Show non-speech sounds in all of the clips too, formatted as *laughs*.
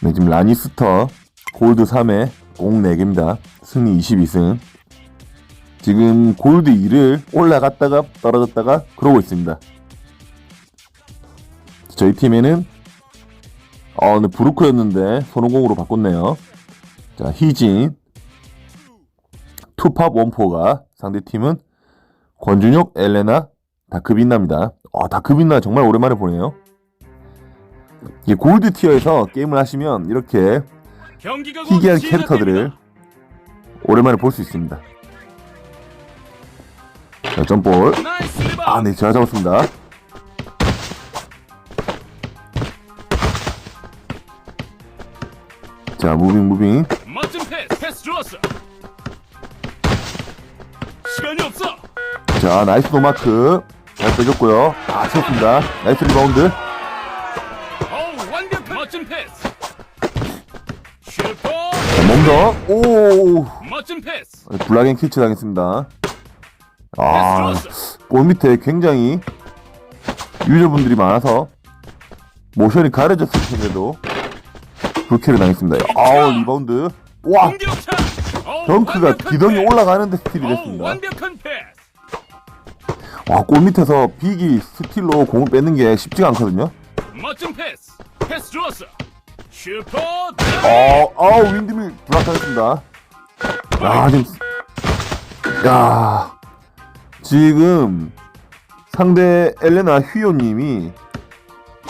네, 지금 라니스터 골드 3회 공 4개입니다. 승리 22승. 지금 골드 2를 올라갔다가 떨어졌다가 그러고 있습니다. 저희 팀에는 어, 네, 브루크였는데 손오공으로 바꿨네요. 자, 희진, 투팝 원포가 상대 팀은 권준혁, 엘레나, 다크빈나입니다. 아, 다크빈나 정말 오랜만에 보네요. 이게 골드 티어에서 게임을 하시면 이렇게 희귀한. 캐릭터들을 오랜만에 볼 수 있습니다. 자, 점볼. 아, 네, 제가 잡았습니다. 자, 무빙, 무빙. 멋진 패스. 패스 좋았어. 시간이 없어. 자, 나이스 노마크. 잘 빼줬고요. 아, 채웠습니다. 나이스 리바운드. 자, 몸더. 오! 멋진 패스. 블락앤 퀴치 당했습니다. 아. 골 밑에 굉장히 유저분들이 많아서 모션이 가려졌을 텐데도 불쾌를 당했습니다. 아우, 리바운드. 와! 어우, 덩크가 기덩이. 올라가는데 스틸이 어우, 됐습니다. 와, 골 밑에서 빅이 스틸로 공을 뺏는 게 쉽지가 않거든요. 멋진 패스. 패스 좋았어. 슈퍼. 어, 아우, 윈드밀 블락하겠습니다. 야, 지금, 야, 지금 상대 엘레나 휘오님이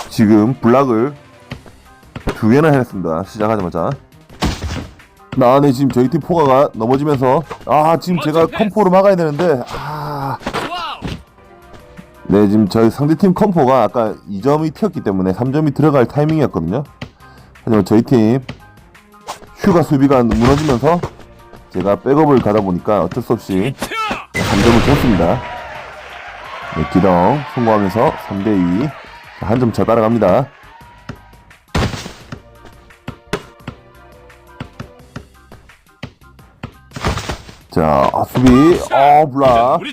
지금 블락을 두 개나 했습니다. 시작하자마자. 나, 네, 지금 저희 팀 포가가 넘어지면서, 아, 지금 제가. 컴포를 막아야 되는데, 아. 네, 지금 저희 상대팀 컴포가 아까 2점이 튀었기 때문에 3점이 들어갈 타이밍이었거든요. 하지만 저희 팀 휴가 수비가 무너지면서 제가 백업을 가다 보니까 어쩔 수 없이 차. 3점을 줬습니다. 네, 기동 성공하면서 3대2 한 점 차 따라갑니다. 자, 아, 수비, 어,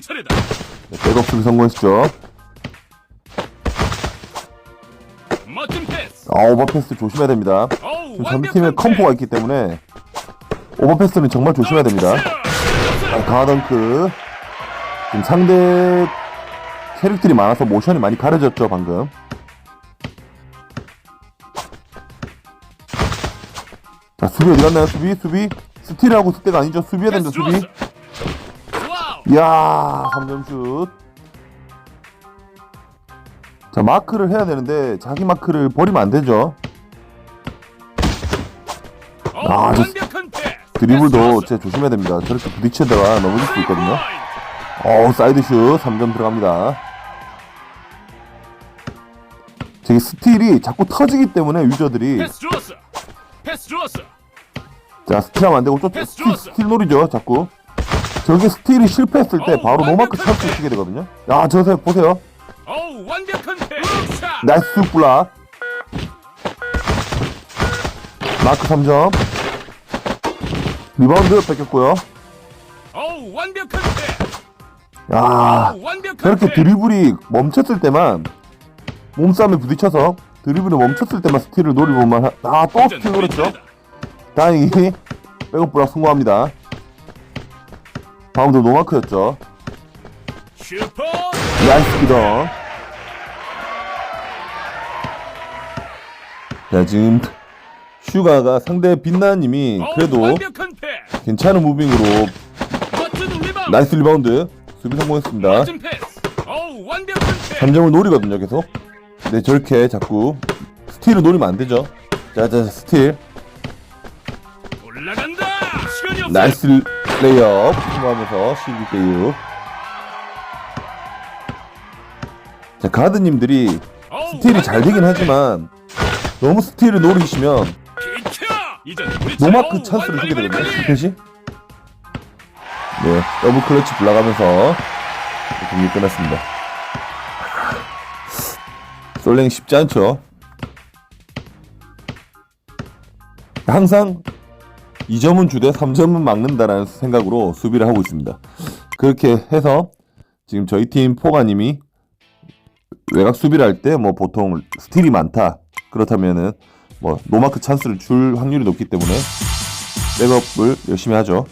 차례다. 네, 백업 수비 성공했죠. 아, 오버패스 조심해야 됩니다. 지금 상대팀에 컴포가 있기 때문에 오버패스는 정말 조심해야 됩니다. 아, 가하덩크. 지금 상대 캐릭들이 많아서 모션이 많이 가려졌죠, 방금. 자, 수비 어디 갔나요? 수비? 수비? 스틸하고 스때가 아니죠? 수비해야 됩니다, 수비. 이야, 3점 슛. 자, 마크를 해야 되는데, 자기 마크를 버리면 안 되죠. 어우, 아, 저. 드리블도 진짜 조심해야 됩니다. 저렇게 부딪히다가 넘어질 수 있거든요. 어 사이드 슛 3점 들어갑니다. 저기 스틸이 자꾸 터지기 때문에 유저들이. 자 스틸하면 안 되고 좀 패스 스틸. 스틸 노리죠 자꾸. 저게 스틸이 실패했을 때 바로 노마크 찬스 치게 되거든요. 야 저세 보세요. 나이스 블락. 마크 3점. 리바운드 뺏겼고요. 완벽한. 야 완벽한 저렇게. 드리블이 멈췄을 때만 몸싸움에 부딪혀서 드리블이 멈췄을 때만 스틸을 노리고만 아또 스틸 노렸죠. 다행히 *laughs* 백업 블락 성공합니다 다음도 노마크였죠 슈퍼. 나이스 기동 자 지금 슈가가 상대 빛나님이 그래도. 괜찮은 무빙으로. 나이스 리바운드 수비 성공했습니다 멋진 패스. 어우, 완벽한 패스. 3점을 노리거든요 계속 근데 저렇게 자꾸 스틸을 노리면 안 되죠 자자 스틸. 나이스 레이업 성공하면서 16대6 자 가드님들이 스틸이 잘 되긴 하지만 너무 스틸을 노리시면 노마크. 찬스를 주게 되거든요. 스탯이 네 더블 클러치 불나가면서 경기 끝났습니다 솔랭 쉽지 않죠 항상 2점은 주되 3점은 막는다라는 생각으로 수비를 하고 있습니다 그렇게 해서 지금 저희 팀 포가님이 외곽 수비를 할 때 뭐 보통 스틸이 많다 그렇다면은 뭐 노마크 찬스를 줄 확률이 높기 때문에 백업을 열심히 하죠.